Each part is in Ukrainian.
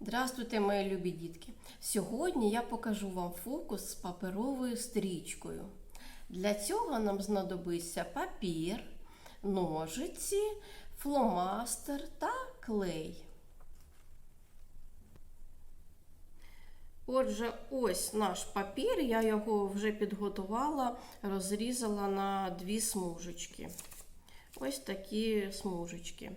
Здравствуйте, мої любі дітки! Сьогодні я покажу вам фокус з паперовою стрічкою. Для цього нам знадобиться папір, ножиці, фломастер та клей. Отже, ось наш папір, я його вже підготувала, розрізала на дві смужечки. Ось такі смужечки.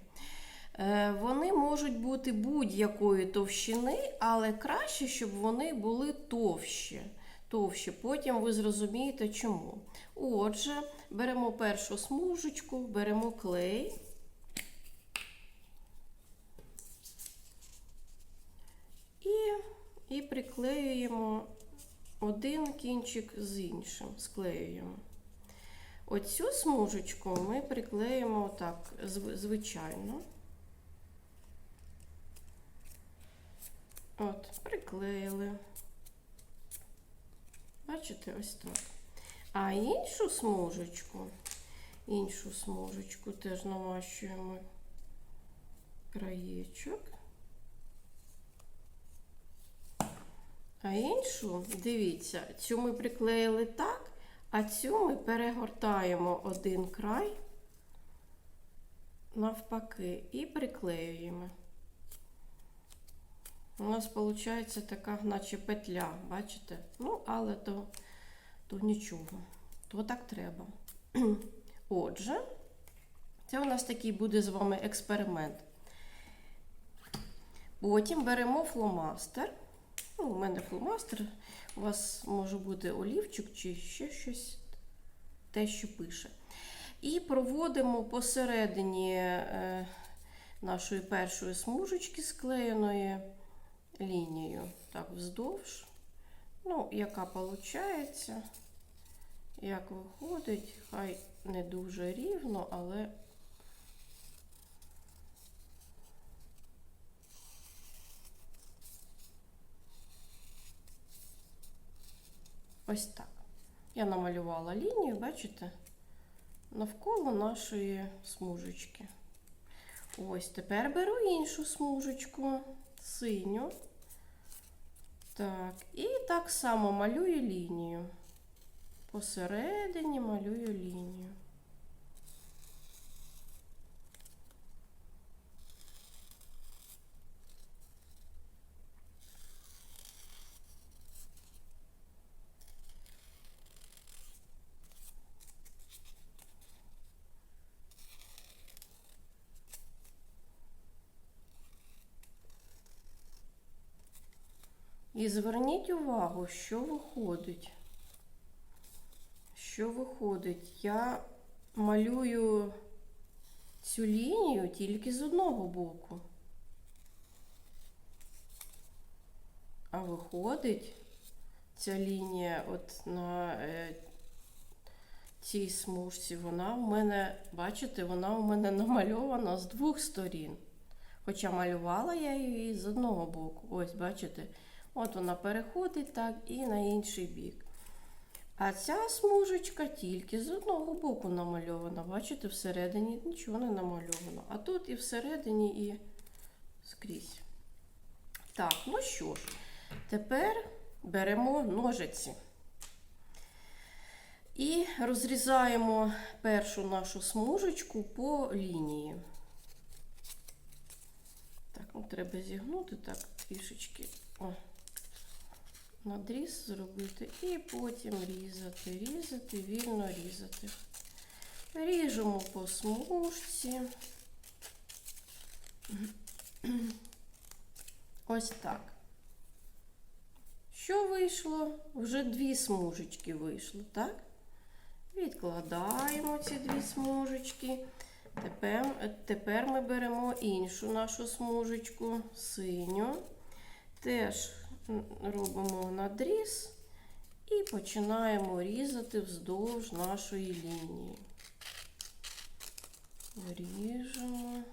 Е, Вони можуть бути будь-якої товщини, але краще, щоб вони були товщі. товщі. Потім ви зрозумієте чому. Отже, беремо першу смужечку, беремо клей. І, і приклеюємо один кінчик з іншим, склеюємо. Оцю смужечку ми приклеїмо так, звичайно. От, приклеїли. Бачите, ось так. А іншу смужечку, іншу смужечку теж намащуємо краєчок. А іншу, дивіться, цю ми приклеїли так, а цю ми перегортаємо один край навпаки і приклеюємо. У нас виходить така, наче петля, бачите? Ну, але то, то нічого. То так треба. Отже, це у нас такий буде з вами експеримент. Потім беремо фломастер. Ну, у мене фломастер, у вас може бути олівчик чи ще щось, те, що пише. І проводимо посередині е, нашої першої смужечки склеєної лінію. Так, вздовж. Ну, яка виходить, як виходить, хай не дуже рівно, але ось так. Я намалювала лінію, бачите, навколо нашої смужечки. Ось тепер беру іншу смужечку, синю. Так, і так само малюю лінію. Посередині малюю лінію. І зверніть увагу, що виходить. Що виходить? Я малюю цю лінію тільки з одного боку. А виходить ця лінія от на е, цій смужці, вона у мене, бачите, вона у мене намальована з двох сторін. Хоча малювала я її з одного боку. Ось, бачите? От вона переходить так і на інший бік. А ця смужечка тільки з одного боку намальована. Бачите, всередині нічого не намальовано. А тут і всередині, і скрізь. Так, ну що ж, тепер беремо ножиці. І розрізаємо першу нашу смужечку по лінії. Так, ну треба зігнути так трішечки. О надріз зробити і потім різати, різати, вільно різати. Ріжемо по смужці. Ось так. Що вийшло? Вже дві смужечки вийшло, так? Відкладаємо ці дві смужечки. Тепер, тепер ми беремо іншу нашу смужечку, синю. Теж робимо надріз і починаємо різати вздовж нашої лінії. Ріжемо.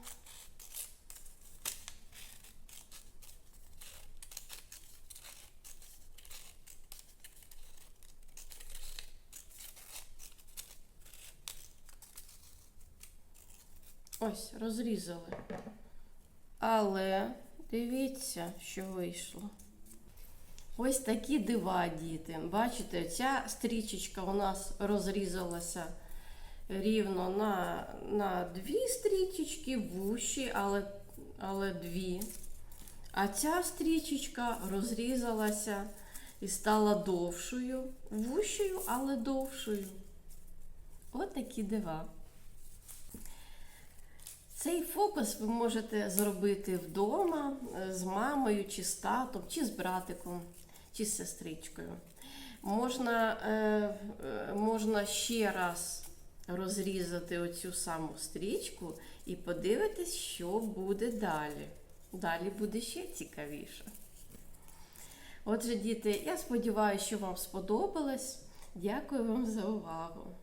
Ось, розрізали. Але Дивіться, що вийшло. Ось такі дива, діти. Бачите, ця стрічечка у нас розрізалася рівно на, на дві стрічечки, вущі, але, але дві. А ця стрічечка розрізалася і стала довшою, вущою, але довшою. От такі дива. Цей фокус ви можете зробити вдома е, з мамою, чи з татом, чи з братиком, чи з сестричкою. Можна, е, е, можна ще раз розрізати оцю саму стрічку і подивитись, що буде далі. Далі буде ще цікавіше. Отже, діти, я сподіваюся, що вам сподобалось. Дякую вам за увагу.